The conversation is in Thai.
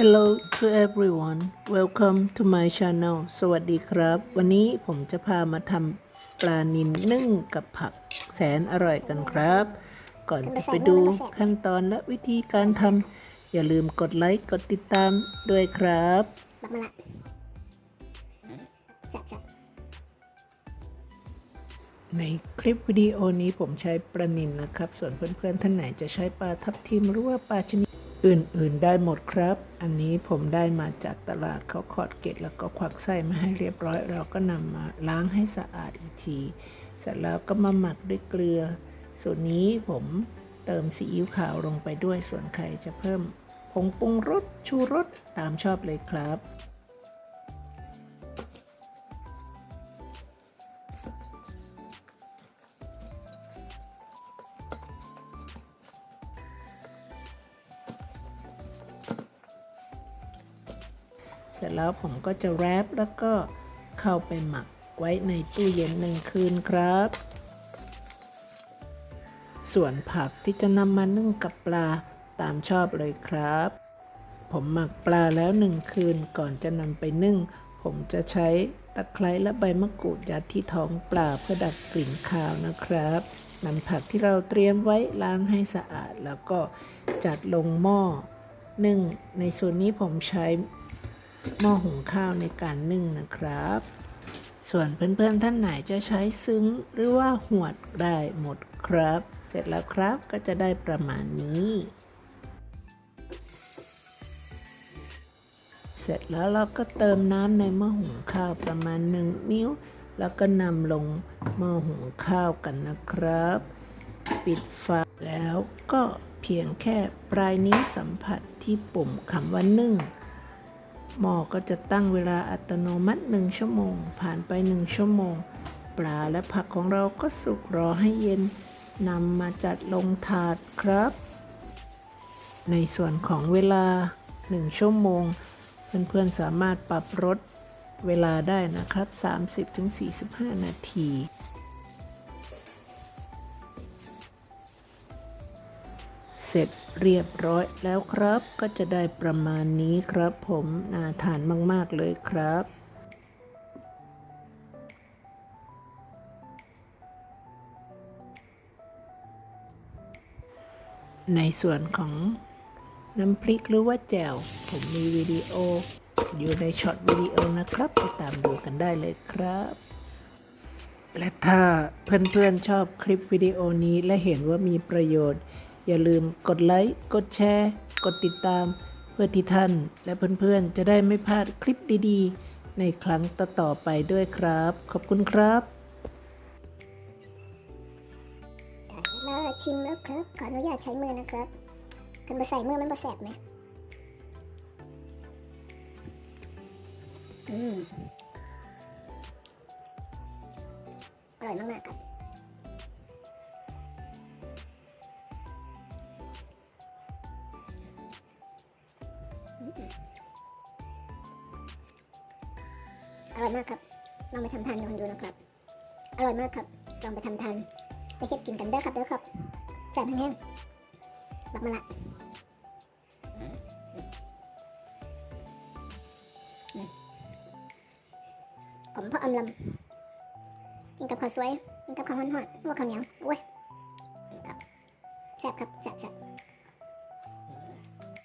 Hello to everyone welcome to my channel สวัสดีครับ วันนี้ผมจะพามาทำปลานิลนึ่งกับผักแสนอร่อยกันครับ ก่อนจะไปดูขั้นตอนและวิธีการทำอย่าลืมกดไลค์กดติดตามด้วยครับในคลิปวิดีโอนี้ผมใช้ปลานิลนะครับ ส่วนเพื่อนๆท่านไหนจะใช้ปลาทับทิมหรือว่าปลาชนิด อื่นๆได้หมดครับ อันนี้ผมได้มาจากตลาดเขาขอดเกตแล้วก็ควักไส้มาให้เรียบร้อย เราก็นำมาล้างให้สะอาดอีกที เสร็จแล้วก็มาหมักด้วยเกลือ ส่วนนี้ผมเติมซีอิ๊วขาวลงไปด้วยส่วนใครจะเพิ่มผงปรุงรสชูรสตามชอบเลยครับ เสร็จแล้วผมก็จะแรปแล้วก็เข้าไปหมักไว้ในตู้เย็นหนึ่งคืนครับ ส่วนผักที่จะนำมานึ่งกับปลาตามชอบเลยครับ ผมหมักปลาแล้วหนึ่งคืนก่อนจะนำไปนึ่ง ผมจะใช้ตะไคร้และใบมะกรูดยัดที่ท้องปลาเพื่อดับกลิ่นคาวนะครับนำผักที่เราเตรียมไว้ล้างให้สะอาด แล้วก็จัดลงหม้อนึ่งในส่วนนี้ผมใช้ หม้อหุงข้าวในการนึ่งนะครับ ส่วนเพื่อนๆท่านไหนจะใช้ซึ้งหรือว่าหวดได้หมดครับ เสร็จแล้วครับก็จะได้ประมาณนี้ เสร็จแล้วเราก็เติมน้ำในหม้อหุงข้าวประมาณหนึ่งนิ้ว แล้วก็นำลงหม้อหุงข้าวกันนะครับ ปิดฝาแล้วก็เพียงแค่ปลายนิ้วสัมผัสที่ปุ่มคำว่านึ่ง หม้อก็จะตั้งเวลาอัตโนมัติหนึ่งชั่วโมง ผ่านไปหนึ่งชั่วโมง ปลาและผักของเราก็สุกรอให้เย็นนำมาจัดลงถาดครับ ในส่วนของเวลาหนึ่งชั่วโมง เพื่อนๆสามารถปรับลดเวลาได้นะครับ 30-45 นาที เสร็จเรียบร้อยแล้วครับ ก็จะได้ประมาณนี้ครับ ผมน่าทานมาก ๆ เลยครับในส่วนของน้ำพริกหรือว่าแจ่ว ผมมีวิดีโอ อยู่ในช็อตวิดีโอนะครับ ไปตามดูกันได้เลยครับ และถ้าเพื่อนๆชอบคลิปวิดีโอนี้และเห็นว่ามีประโยชน์ อย่าลืมกดไลค์ กดแชร์ กดติดตาม เพื่อที่ท่านและเพื่อนๆ จะได้ไม่พลาดคลิปดีๆ ในครั้งต่อๆไปด้วยครับ ขอบคุณครับได้าชิมแล้วครับ ขออนุญาตใช้มือนะครับกันมาใส่มือมันมาแสบไหมอืมอร่อยมากๆครับ อร่อยมากครับ ลองไปทำทานดูนะครับ อร่อยมากครับ ลองไปทำทาน ไปเฮ็ดกินกันเด้อครับเด้อครับแซ่บแห้งๆบักมาละอืมอืมผมพ่ออำลำกินกับข้าวสวยกินกับข้าวหอนๆหัวข้าวเหนียวโอ้ยครับแซ่บครับแซ่บแซ่บ